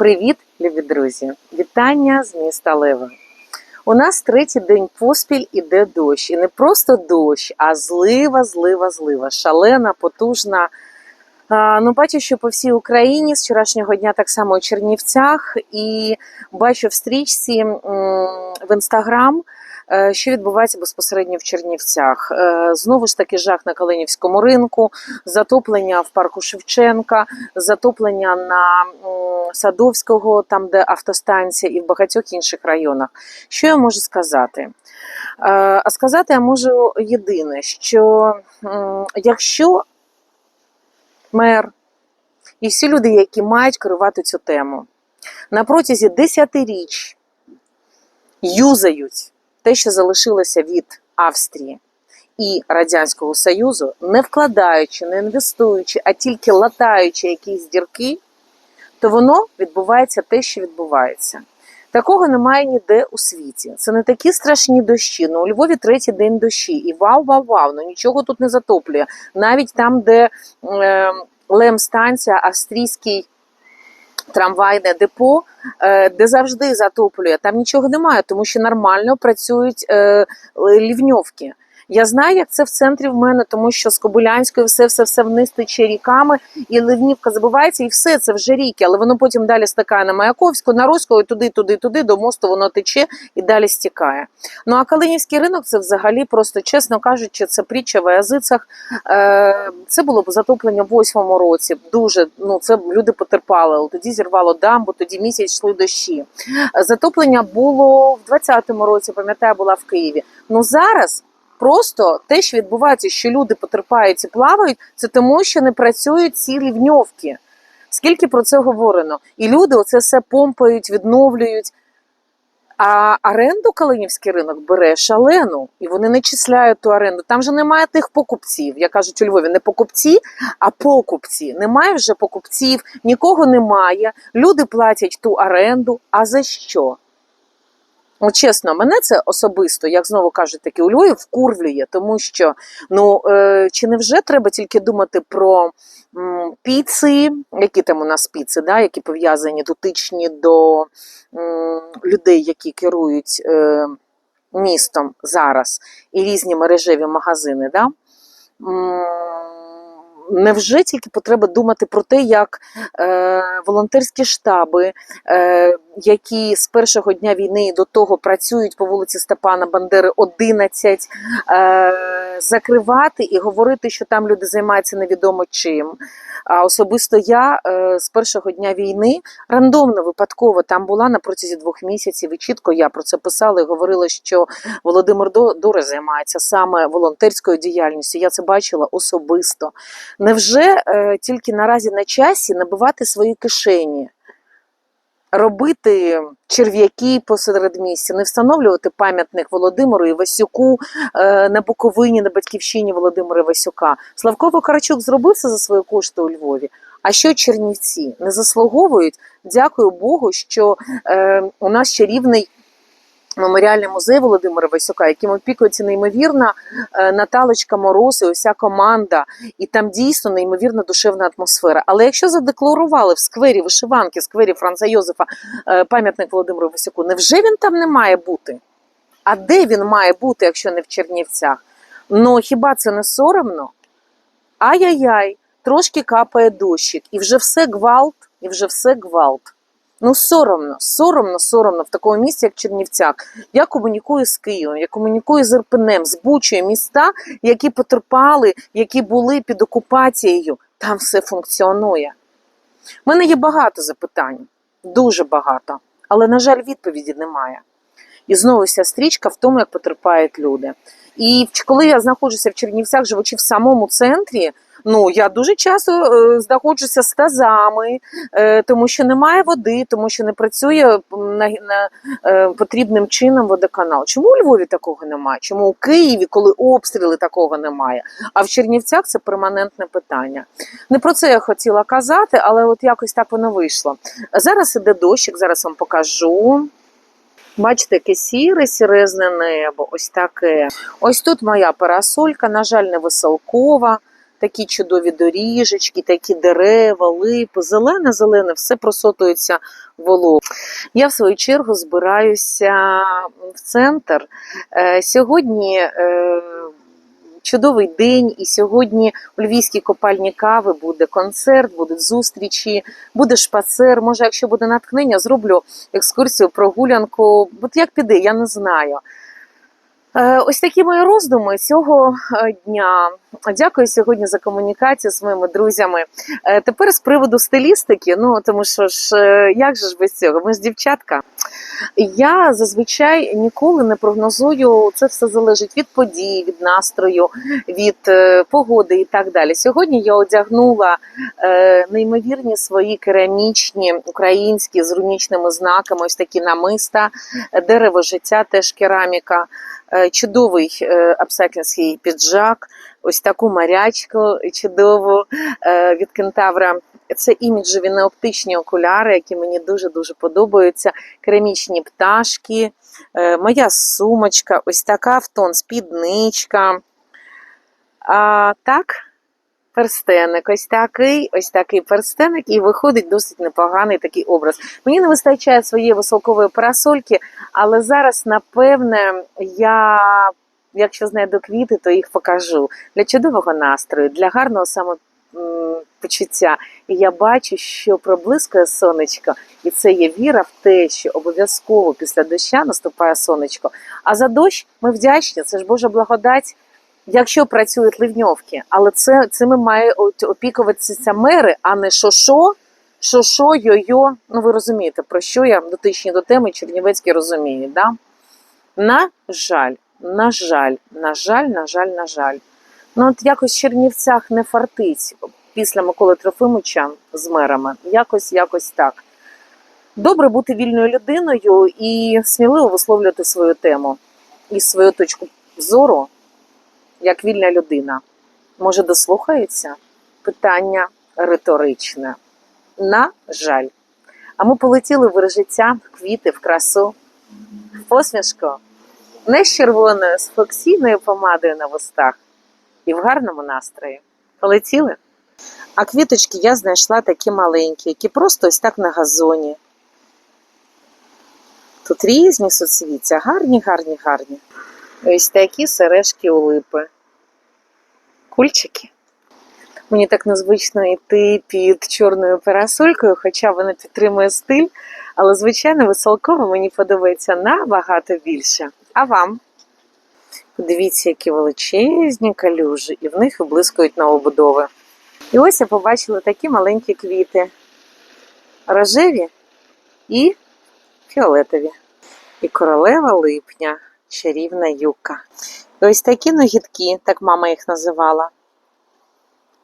Привіт, любі друзі! Вітання з міста Лева. У нас третій день поспіль іде дощ. І не просто дощ, а злива, злива, злива. Шалена, потужна. Ну, бачу, що по всій Україні з вчорашнього дня так само у Чернівцях, і бачу в стрічці в інстаграм, що відбувається безпосередньо в Чернівцях. Е, Знову ж таки, жах на Калинівському ринку, затоплення в парку Шевченка, затоплення на Садовського, там де автостанція, і в багатьох інших районах. Що я можу сказати? Е, А сказати я можу єдине, що якщо мер і всі люди, які мають керувати цю тему, на протязі десятиріч юзають те, що залишилося від Австрії і Радянського Союзу, не вкладаючи, не інвестуючи, а тільки латаючи якісь дірки, то воно відбувається те, що відбувається. Такого немає ніде у світі. Це не такі страшні дощі. Ну, у Львові третій день дощі. І вау, вау, вау, ну нічого тут не затоплює. Навіть там, де е, Лем-станція, австрійський трамвайне депо, е, де завжди затоплює, там нічого немає, тому що нормально працюють е, лівньовки. Я знаю, як це в центрі в мене, тому що з Кобилянської все все все вниз тече ріками, і ливнівка забувається, і все це вже ріки, але воно потім далі стикає на Маяковську, на Руську, і туди, туди, туди, до мосту воно тече і далі стікає. Ну а Калинівський ринок це взагалі просто, чесно кажучи, це притча в язицях. Е, Це було б затоплення в восьмому році. Дуже ну це люди потерпали. Тоді зірвало дамбу, тоді місяць йшли дощі. Затоплення було в 20-му році, пам'ятаю, була в Києві. Ну зараз. Просто те, що відбувається, що люди потерпають і плавають, це тому, що не працюють ці рівньовки. Скільки про це говорено? І люди оце все помпають, відновлюють. А оренду Калинівський ринок бере шалену, і вони не числяють ту оренду. Там же немає тих покупців. Я кажуть у Львові, не покупці, а покупці. Немає вже покупців, нікого немає. Люди платять ту оренду. А за що? От чесно, мене це особисто, як знову кажуть, таки у Львові вкурвлює, тому що ну е, чи не вже треба тільки думати про м, піци, які там у нас піци, да, які пов'язані дотичні до м, людей, які керують е, містом зараз, і різні мережеві магазини. Да? Невже тільки потреба думати про те, як е, волонтерські штаби, е, які з першого дня війни до того працюють по вулиці Степана Бандери 11, е, закривати і говорити, що там люди займаються невідомо чим. А особисто я е, з першого дня війни рандомно випадково там була на протязі двох місяців, і чітко я про це писала і говорила, що Володимир Дура займається саме волонтерською діяльністю. Я це бачила особисто. Невже е, тільки наразі на часі набивати свої кишені? Робити черв'яки посеред місця, не встановлювати пам'ятник Володимиру Івасюку е, на Буковині, на батьківщині Володимира Івасюка. Славко Вакарчук зробив це за свої кошти у Львові. А що Чернівці не заслуговують? Дякую Богу, що е, у нас ще рівний меморіальний музей Володимира Васюка, яким опікується неймовірна е, Наталочка Мороз і уся команда, і там дійсно неймовірна душевна атмосфера. Але якщо задекларували в сквері вишиванки, сквері Франца Йозефа е, пам'ятник Володимиру Васюку, невже він там не має бути? А де він має бути, якщо не в Чернівцях? Ну хіба це не соромно? Ай-яй-яй, трошки капає дощик, і вже все гвалт, і вже все гвалт. Ну, соромно, соромно, соромно в такому місці, як Чернівцях. Я комунікую з Києвом, я комунікую з Ірпенем, з Бучою, міста, які потерпали, які були під окупацією. Там все функціонує. У мене є багато запитань, дуже багато, але, на жаль, відповіді немає. І знову вся стрічка в тому, як потерпають люди. І коли я знаходжуся в Чернівцях, живучи в самому центрі, ну я дуже часто е, знаходжуся з тазами, е, тому що немає води, тому що не працює на, на е, потрібним чином водоканал. Чому у Львові такого немає? Чому у Києві, коли обстріли такого немає? А в Чернівцях це перманентне питання. Не про це я хотіла казати, але от якось так воно вийшло. Зараз іде дощик, зараз вам покажу. Бачите, яке сіре, сірезне небо, ось таке. Ось тут моя парасолька, на жаль, не веселкова. Такі чудові доріжечки, такі дерева, липи, зелене, зелене, все просотується вологою. Я в свою чергу збираюся в центр. Е, Сьогодні е, чудовий день, і сьогодні у Львівській копальні кави буде концерт, будуть зустрічі, буде шпацер. Може, якщо буде натхнення, зроблю екскурсію, прогулянку. От як піде, я не знаю. Е, Ось такі мої роздуми цього е, дня. Дякую сьогодні за комунікацію з моїми друзями. Е, Тепер з приводу стилістики, ну тому що ж як же ж без цього? Ми ж дівчатка. Я зазвичай ніколи не прогнозую. Це все залежить від подій, від настрою, від погоди і так далі. Сьогодні я одягнула неймовірні свої керамічні українські з рунічними знаками, ось такі намиста, дерево життя, теж кераміка, чудовий абсакінський піджак, ось таку марячку чудову е, від кентавра. Це іміджеві неоптичні окуляри, які мені дуже дуже подобаються. Керамічні пташки, е, моя сумочка, ось така в тон спідничка. А так, перстеник, ось такий, ось такий перстеник, і виходить досить непоганий такий образ. Мені не вистачає своєї високової парасольки, але зараз, напевне, я, якщо знайду квіти, то їх покажу для чудового настрою, для гарного самопочуття. І я бачу, що проблискує сонечко, і це є віра в те, що обов'язково після доща наступає сонечко. А за дощ ми вдячні, це ж Божа благодать. Якщо працюють ливньовки, але це цими має опікуватися мери, а не шошо, шошо, йо-йо. Ну ви розумієте, про що я дотичні до теми Чернівецькі розуміють, да? На жаль, на жаль, на жаль, на жаль, на жаль. Ну от якось в Чернівцях не фартить після Миколи Трофимовича з мерами. Якось, якось так. Добре бути вільною людиною і сміливо висловлювати свою тему і свою точку зору як вільна людина. Може, дослухається? Питання риторичне. На жаль. А ми полетіли в життя, в квіти, в красу, в посмішку, не з червоною, з флоксійною помадою на вустах і в гарному настрої. Полетіли? А квіточки я знайшла такі маленькі, які просто ось так на газоні. Тут різні суцвіття, гарні, гарні, гарні. Ось такі сережки у липи. Кульчики. Мені так незвично йти під чорною парасолькою, хоча вона підтримує стиль, але, звичайно, веселково мені подобається набагато більше. А вам? Подивіться, які величезні калюжі, і в них виблискують новобудови. І ось я побачила такі маленькі квіти: рожеві і фіолетові. І королева липня, чарівна юка. І ось такі ногітки, так мама їх називала.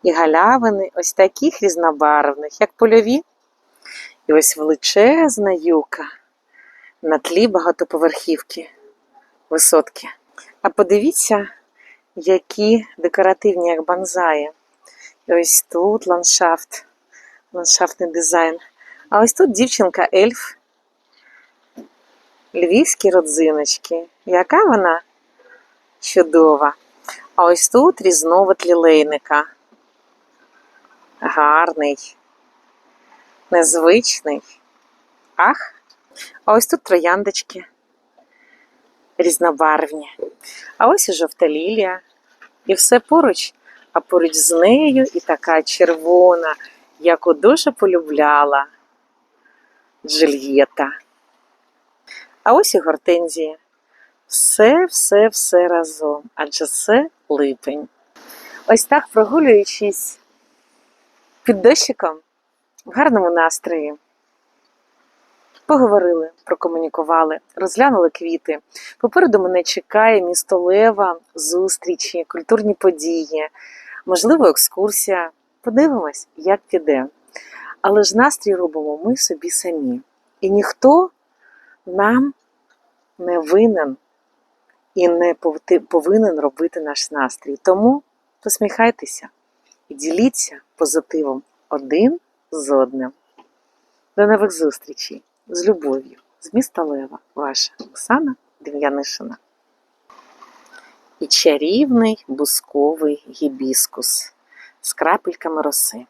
І галявини, ось таких різнобарвних, як польові. І ось величезна юка на тлі багатоповерхівки, висотки. А подивіться, які декоративні, як банзаї. І ось тут ландшафт, ландшафтний дизайн. А ось тут дівчинка ельф. Львівські родзиночки. Яка вона чудова. А ось тут різновид лілейника. Гарний, незвичний. Ах. А ось тут трояндочки. Різнобарвні. А ось і жовта лілія. І все поруч, а поруч з нею і така червона, яку дуже полюбляла Джульєта. А ось і гортензія. Все, все, все разом, адже це липень. Ось так прогулюючись під дощиком в гарному настрої. Поговорили, прокомунікували, розглянули квіти. Попереду мене чекає місто Лева, зустрічі, культурні події, можливо, екскурсія. Подивимось, як піде. Але ж настрій робимо ми собі самі. І ніхто нам не винен і не повинен робити наш настрій. Тому посміхайтеся і діліться позитивом один з одним. До нових зустрічей з любов'ю, з міста Лева, ваша Оксана Дем'янишина. І чарівний бусковий гібіскус. з крапельками роси.